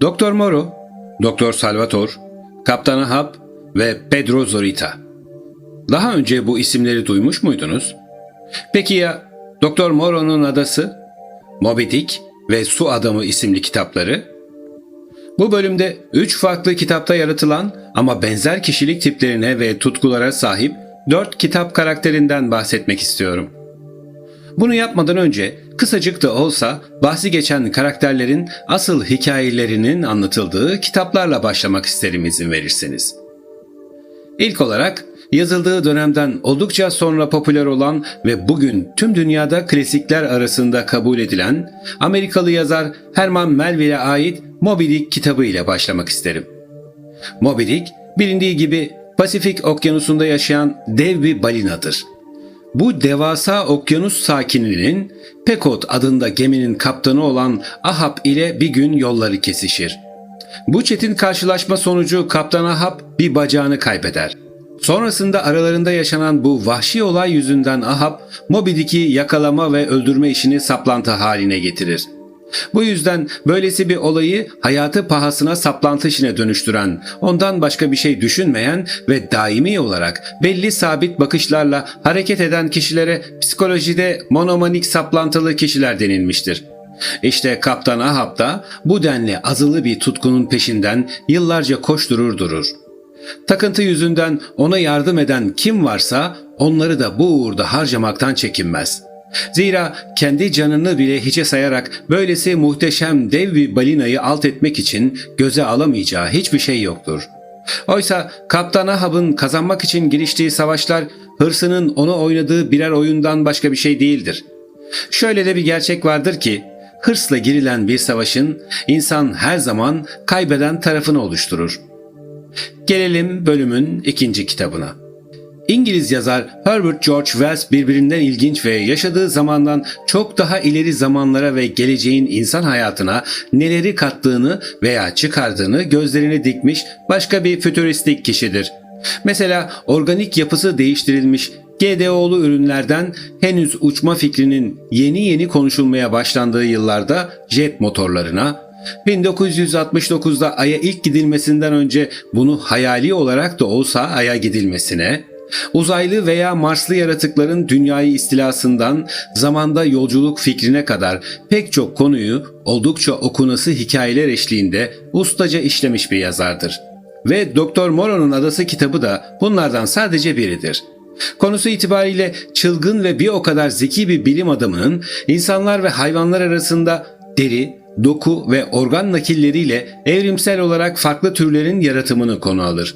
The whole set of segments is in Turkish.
Doktor Moro, Doktor Salvator, Kaptan Ahab ve Pedro Zorita. Daha önce bu isimleri duymuş muydunuz? Peki ya Doktor Moro'nun adası, Moby Dick ve Su Adamı isimli kitapları? Bu bölümde üç farklı kitapta yaratılan ama benzer kişilik tiplerine ve tutkulara sahip dört kitap karakterinden bahsetmek istiyorum. Bunu yapmadan önce kısacık da olsa bahsi geçen karakterlerin asıl hikayelerinin anlatıldığı kitaplarla başlamak isterim izin verirseniz. İlk olarak yazıldığı dönemden oldukça sonra popüler olan ve bugün tüm dünyada klasikler arasında kabul edilen Amerikalı yazar Herman Melville'e ait Moby Dick kitabı ile başlamak isterim. Moby Dick bilindiği gibi Pasifik okyanusunda yaşayan dev bir balinadır. Bu devasa okyanus sakininin Pekot adında geminin kaptanı olan Ahab ile bir gün yolları kesişir. Bu çetin karşılaşma sonucu Kaptan Ahab bir bacağını kaybeder. Sonrasında aralarında yaşanan bu vahşi olay yüzünden Ahab, Moby Dick'i yakalama ve öldürme işini saplantı haline getirir. Bu yüzden böylesi bir olayı hayatı pahasına saplantı işine dönüştüren, ondan başka bir şey düşünmeyen ve daimi olarak belli sabit bakışlarla hareket eden kişilere psikolojide monomanik saplantılı kişiler denilmiştir. İşte Kaptan Ahab da bu denli azılı bir tutkunun peşinden yıllarca koşturur durur. Takıntı yüzünden ona yardım eden kim varsa onları da bu uğurda harcamaktan çekinmez. Zira kendi canını bile hiçe sayarak böylesi muhteşem dev bir balinayı alt etmek için göze alamayacağı hiçbir şey yoktur. Oysa Kaptan Ahab'ın kazanmak için giriştiği savaşlar hırsının onu oynadığı birer oyundan başka bir şey değildir. Şöyle de bir gerçek vardır ki hırsla girilen bir savaşın insan her zaman kaybeden tarafını oluşturur. Gelelim bölümün ikinci kitabına. İngiliz yazar Herbert George Wells birbirinden ilginç ve yaşadığı zamandan çok daha ileri zamanlara ve geleceğin insan hayatına neleri kattığını veya çıkardığını gözlerini dikmiş başka bir fütüristik kişidir. Mesela organik yapısı değiştirilmiş GDO'lu ürünlerden henüz uçma fikrinin yeni yeni konuşulmaya başlandığı yıllarda jet motorlarına, 1969'da Ay'a ilk gidilmesinden önce bunu hayali olarak da olsa Ay'a gidilmesine, uzaylı veya Marslı yaratıkların dünyayı istilasından zamanda yolculuk fikrine kadar pek çok konuyu oldukça okunası hikayeler eşliğinde ustaca işlemiş bir yazardır. Ve Doktor Moro'nun Adası kitabı da bunlardan sadece biridir. Konusu itibariyle çılgın ve bir o kadar zeki bir bilim adamının insanlar ve hayvanlar arasında deri, doku ve organ nakilleriyle evrimsel olarak farklı türlerin yaratımını konu alır.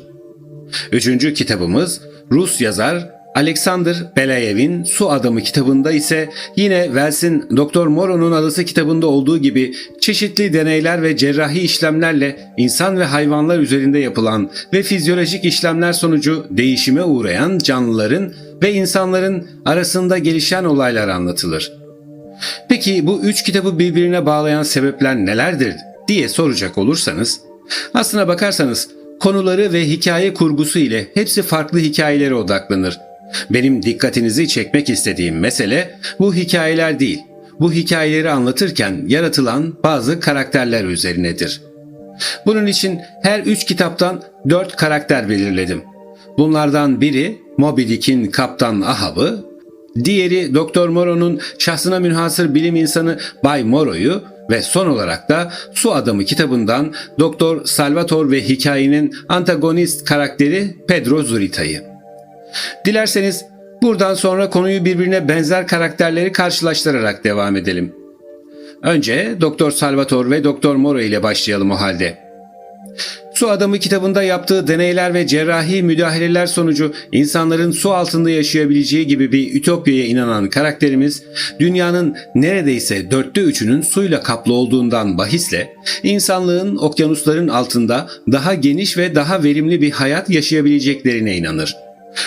Üçüncü kitabımız Rus yazar Alexander Belayev'in Su Adamı kitabında ise yine Wells'in Doktor Moro'nun Adası kitabında olduğu gibi çeşitli deneyler ve cerrahi işlemlerle insan ve hayvanlar üzerinde yapılan ve fizyolojik işlemler sonucu değişime uğrayan canlıların ve insanların arasında gelişen olaylar anlatılır. Peki bu üç kitabı birbirine bağlayan sebepler nelerdir diye soracak olursanız, aslına bakarsanız konuları ve hikaye kurgusu ile hepsi farklı hikayelere odaklanır. Benim dikkatinizi çekmek istediğim mesele bu hikayeler değil, bu hikayeleri anlatırken yaratılan bazı karakterler üzerinedir. Bunun için her üç kitaptan dört karakter belirledim. Bunlardan biri Moby Dick'in Kaptan Ahab'ı, diğeri Doktor Moro'nun şahsına münhasır bilim insanı Bay Moro'yu ve son olarak da Su Adamı kitabından Doktor Salvator ve hikayenin antagonist karakteri Pedro Zurita'yı. Dilerseniz buradan sonra konuyu birbirine benzer karakterleri karşılaştırarak devam edelim. Önce Doktor Salvator ve Doktor Moro ile başlayalım o halde. Su Adamı kitabında yaptığı deneyler ve cerrahi müdahaleler sonucu insanların su altında yaşayabileceği gibi bir ütopyaya inanan karakterimiz dünyanın neredeyse dörtte üçünün suyla kaplı olduğundan bahisle insanlığın okyanusların altında daha geniş ve daha verimli bir hayat yaşayabileceklerine inanır.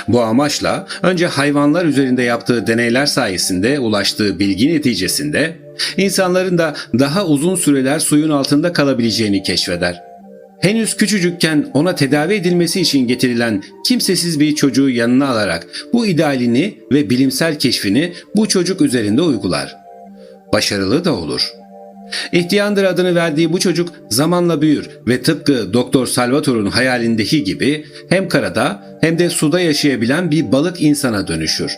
Bu amaçla önce hayvanlar üzerinde yaptığı deneyler sayesinde ulaştığı bilgi neticesinde insanların da daha uzun süreler suyun altında kalabileceğini keşfeder. Henüz küçücükken ona tedavi edilmesi için getirilen kimsesiz bir çocuğu yanına alarak bu idealini ve bilimsel keşfini bu çocuk üzerinde uygular. Başarılı da olur. İhtiyandır adını verdiği bu çocuk zamanla büyür ve tıpkı Doktor Salvatore'un hayalindeki gibi hem karada hem de suda yaşayabilen bir balık insana dönüşür.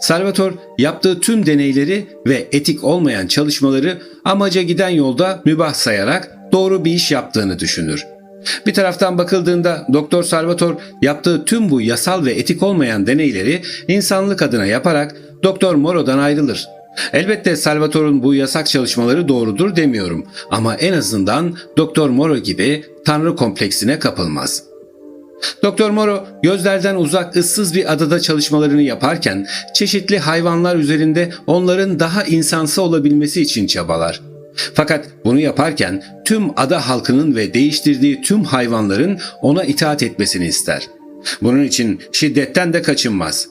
Salvatore yaptığı tüm deneyleri ve etik olmayan çalışmaları amaca giden yolda mübah sayarak doğru bir iş yaptığını düşünür. Bir taraftan bakıldığında Doktor Salvatore yaptığı tüm bu yasal ve etik olmayan deneyleri insanlık adına yaparak Doktor Moro'dan ayrılır. Elbette Salvatore'un bu yasak çalışmaları doğrudur demiyorum ama en azından Doktor Moro gibi tanrı kompleksine kapılmaz. Doktor Moro gözlerden uzak ıssız bir adada çalışmalarını yaparken çeşitli hayvanlar üzerinde onların daha insansı olabilmesi için çabalar. Fakat bunu yaparken tüm ada halkının ve değiştirdiği tüm hayvanların ona itaat etmesini ister. Bunun için şiddetten de kaçınmaz.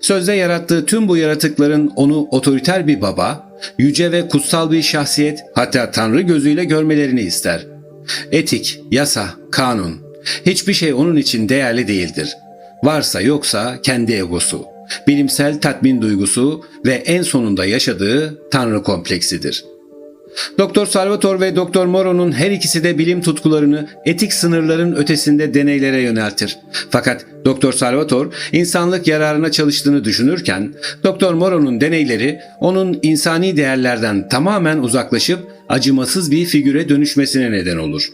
Sözde yarattığı tüm bu yaratıkların onu otoriter bir baba, yüce ve kutsal bir şahsiyet hatta tanrı gözüyle görmelerini ister. Etik, yasa, kanun hiçbir şey onun için değerli değildir. Varsa yoksa kendi egosu, bilimsel tatmin duygusu ve en sonunda yaşadığı tanrı kompleksidir.'' Doktor Salvatore ve Doktor Moro'nun her ikisi de bilim tutkularını etik sınırların ötesinde deneylere yöneltir. Fakat Doktor Salvatore insanlık yararına çalıştığını düşünürken Doktor Moro'nun deneyleri onun insani değerlerden tamamen uzaklaşıp acımasız bir figüre dönüşmesine neden olur.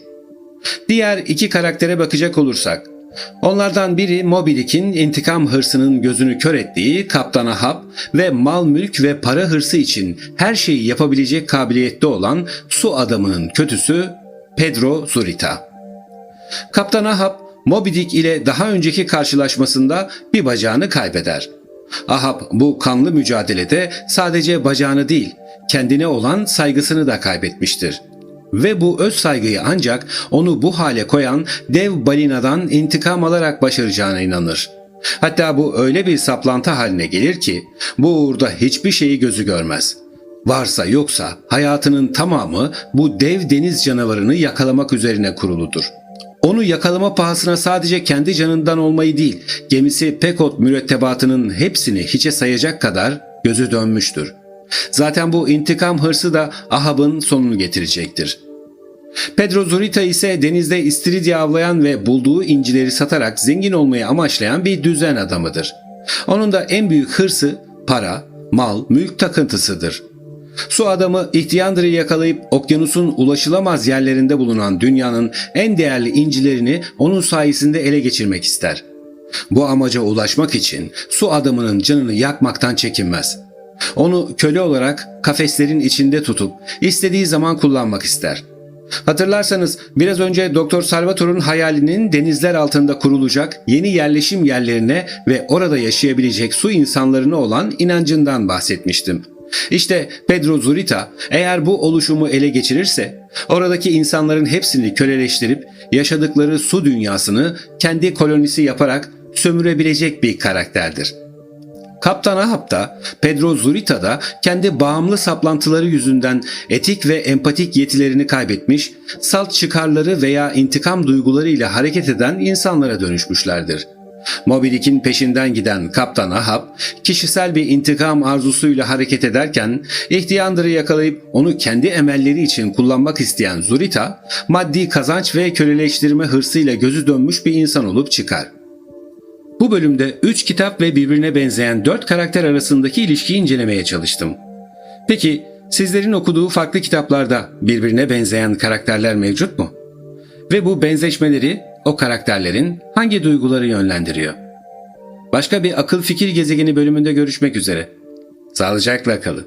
Diğer iki karaktere bakacak olursak Onlardan biri Moby Dick'in intikam hırsının gözünü kör ettiği Kaptan Ahab ve mal mülk ve para hırsı için her şeyi yapabilecek kabiliyette olan su adamının kötüsü Pedro Zurita. Kaptan Ahab Moby Dick ile daha önceki karşılaşmasında bir bacağını kaybeder. Ahab bu kanlı mücadelede sadece bacağını değil, kendine olan saygısını da kaybetmiştir.'' Ve bu öz saygıyı ancak onu bu hale koyan dev balinadan intikam alarak başaracağına inanır. Hatta bu öyle bir saplantı haline gelir ki bu uğurda hiçbir şeyi gözü görmez. Varsa yoksa hayatının tamamı bu dev deniz canavarını yakalamak üzerine kuruludur. Onu yakalama pahasına sadece kendi canından olmayı değil, gemisi Pekot mürettebatının hepsini hiçe sayacak kadar gözü dönmüştür.'' Zaten bu intikam hırsı da Ahab'ın sonunu getirecektir. Pedro Zurita ise denizde istiridye avlayan ve bulduğu incileri satarak zengin olmayı amaçlayan bir düzen adamıdır. Onun da en büyük hırsı para, mal, mülk takıntısıdır. Su adamı ihtiyandırı yakalayıp okyanusun ulaşılamaz yerlerinde bulunan dünyanın en değerli incilerini onun sayesinde ele geçirmek ister. Bu amaca ulaşmak için su adamının canını yakmaktan çekinmez.'' Onu köle olarak kafeslerin içinde tutup istediği zaman kullanmak ister. Hatırlarsanız biraz önce Doktor Salvatore'un hayalinin denizler altında kurulacak yeni yerleşim yerlerine ve orada yaşayabilecek su insanlarına olan inancından bahsetmiştim. İşte Pedro Zurita eğer bu oluşumu ele geçirirse oradaki insanların hepsini köleleştirip yaşadıkları su dünyasını kendi kolonisi yaparak sömürebilecek bir karakterdir.'' Kaptan Ahab da Pedro Zurita da kendi bağımlı saplantıları yüzünden etik ve empatik yetilerini kaybetmiş, salt çıkarları veya intikam duygularıyla hareket eden insanlara dönüşmüşlerdir. Moby Dick'in peşinden giden Kaptan Ahab, kişisel bir intikam arzusuyla hareket ederken ihtiyandırı yakalayıp onu kendi emelleri için kullanmak isteyen Zurita, maddi kazanç ve köleleştirme hırsıyla gözü dönmüş bir insan olup çıkar. Bu bölümde 3 kitap ve birbirine benzeyen 4 karakter arasındaki ilişkiyi incelemeye çalıştım. Peki sizlerin okuduğu farklı kitaplarda birbirine benzeyen karakterler mevcut mu? Ve bu benzeşmeleri o karakterlerin hangi duyguları yönlendiriyor? Başka bir akıl fikir gezegeni bölümünde görüşmek üzere. Sağlıcakla kalın.